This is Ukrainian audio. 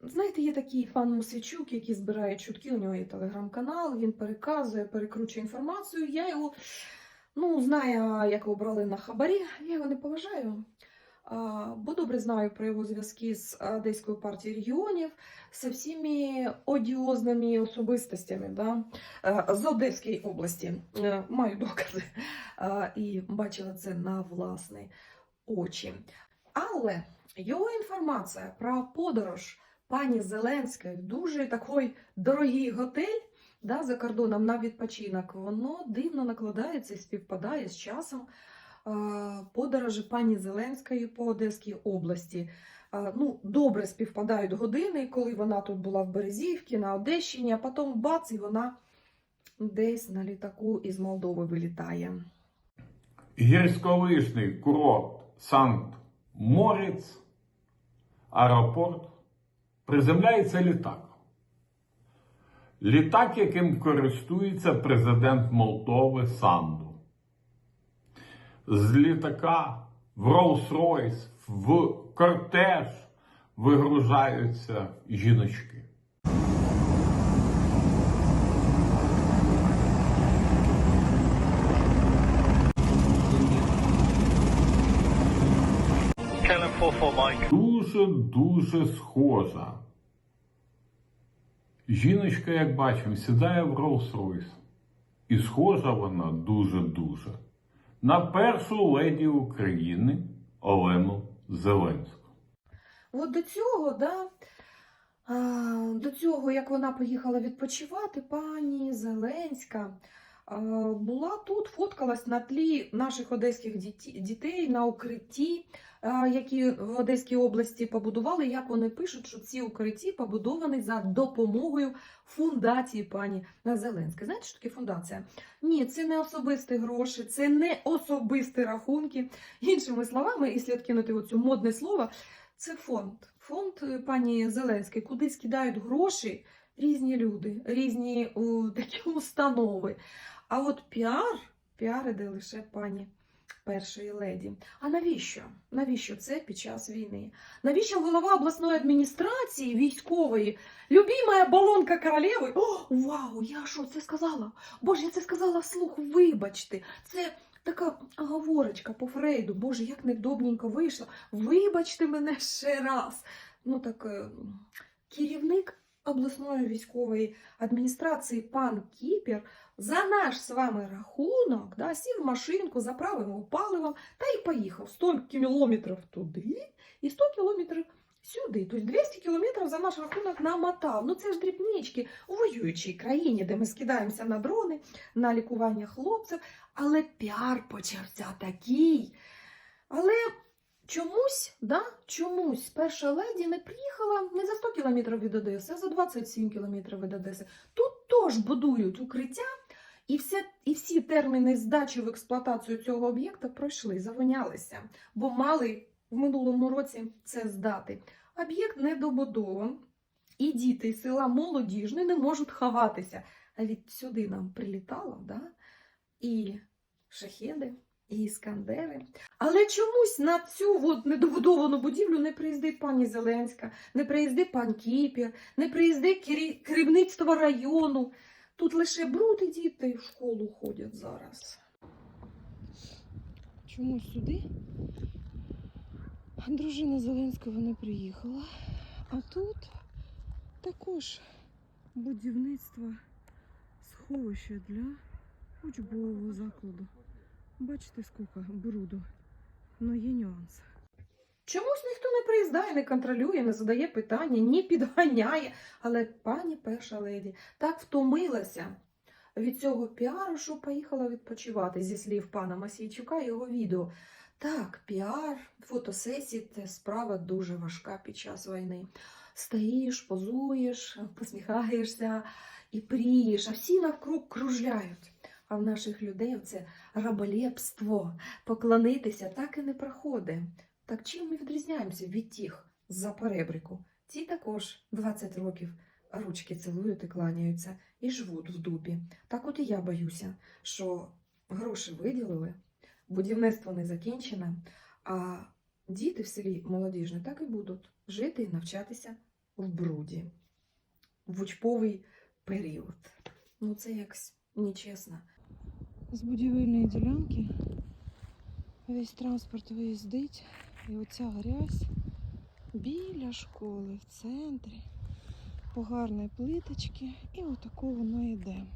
Знаєте, є такий пан Мосичук, який збирає чутки, у нього є телеграм-канал, він переказує, перекручує інформацію. Я його, ну, знаю, як його брали на хабарі, я його не поважаю. Бо добре знаю про його зв'язки з Одеською партією регіонів, з всіми одіозними особистостями да? е, з Одеської області. Е, Маю докази. І бачила це на власні очі. Але його інформація про подорож пані Зеленської дуже такий дорогий готель да, за кордоном на відпочинок, воно дивно накладається і співпадає з часом е, подорожі пані Зеленської по Одеській області. Е, Ну, добре співпадають години, коли вона тут була в Березівці, на Одещині, а потім бац, і вона десь на літаку із Молдови вилітає. Гірськолижний курорт Санкт-Моріц, аеропорт, приземляється літак. Літак, яким користується президент Молдови Санду. З літака в Rolls-Royce, в кортеж вигружаються жіночки. Kellen 44 Mike. Дуже-дуже схожа. Жіночка, як бачимо, сідає в Rolls-Royce. І схожа вона дуже-дуже на першу леді України Олену Зеленську. От до цього, да, до цього, як вона поїхала відпочивати, пані Зеленська була тут, фоткалась на тлі наших одеських дітей на укритті, які в Одеській області побудували. Як вони пишуть, що ці укритті побудовані за допомогою фундації пані Зеленської. Знаєте, що таке фундація? Ні, це не особисті гроші, це не особисті рахунки. Іншими словами, якщо відкинути оцю модне слово, це фонд. Фонд е, пані Зеленської, куди скидають гроші різні люди, різні о, такі установи. А от піар, піар іде лише пані першої леді. А навіщо? Навіщо це під час війни? Навіщо голова обласної адміністрації військової, любимая балонка королеви? О, вау, я що це сказала? Боже, я це сказала вслух, вибачте. Це така говорочка по Фрейду. Боже, як невдобненько вийшло. Вибачте мене ще раз. Ну так, е, керівник обласної військової адміністрації пан Кіпер за наш з вами рахунок да, сів в машинку, заправив його паливом та й поїхав 100 кілометрів туди і 100 кілометрів сюди. Тобто 200 кілометрів за наш рахунок намотав. Ну це ж дрібнички у воюючій країні, де ми скидаємося на дрони, на лікування хлопців. Але піар почався такий. Але чомусь, да, чомусь перша леді не приїхала не за 100 кілометрів від Одеси, а за 27 кілометрів від Одеси. Тут теж будують укриття, і, все, і всі терміни здачі в експлуатацію цього об'єкта пройшли, завонялися, бо мали в минулому році це здати. Об'єкт недобудован, і діти з села Молодіжне не можуть ховатися. А від сюди нам прилітало, да? і шахеди, і іскандери. Але чомусь на цю от недобудовану будівлю не приїздить пані Зеленська, не приїздить пан Кіпір, не приїздить кері- керівництво району. Тут лише бруд і діти в школу ходять зараз. чомусь сюди. Дружина Зеленського не приїхала. А тут також будівництво сховища для учбового закладу. Бачите, скільки бруду. Ну є нюанс. Чомусь ніхто не приїздає, не контролює, не задає питання, ні підганяє. Але пані перша леді так втомилася від цього піару, що поїхала відпочивати зі слів пана Масійчука його відео. Так, піар, фотосесії це справа дуже важка під час війни. Стоїш, позуєш, посміхаєшся і прієш, а всі навкруг кружляють. А в наших людей це раболепство, поклонитися так і не проходить. Так чим ми відрізняємося від тих з-за перебрику? Ті також 20 років ручки цілують і кланяються і живуть в дупі. Так от і я боюся, що гроші виділили, будівництво не закінчене, а діти в селі молодіжне так і будуть жити і навчатися в бруді в учбовий період. Ну, це якось нечесно. З будівельної ділянки. Весь транспорт виїздить, і оця грязь біля школи в центрі, по плиточки, і отако воно йде.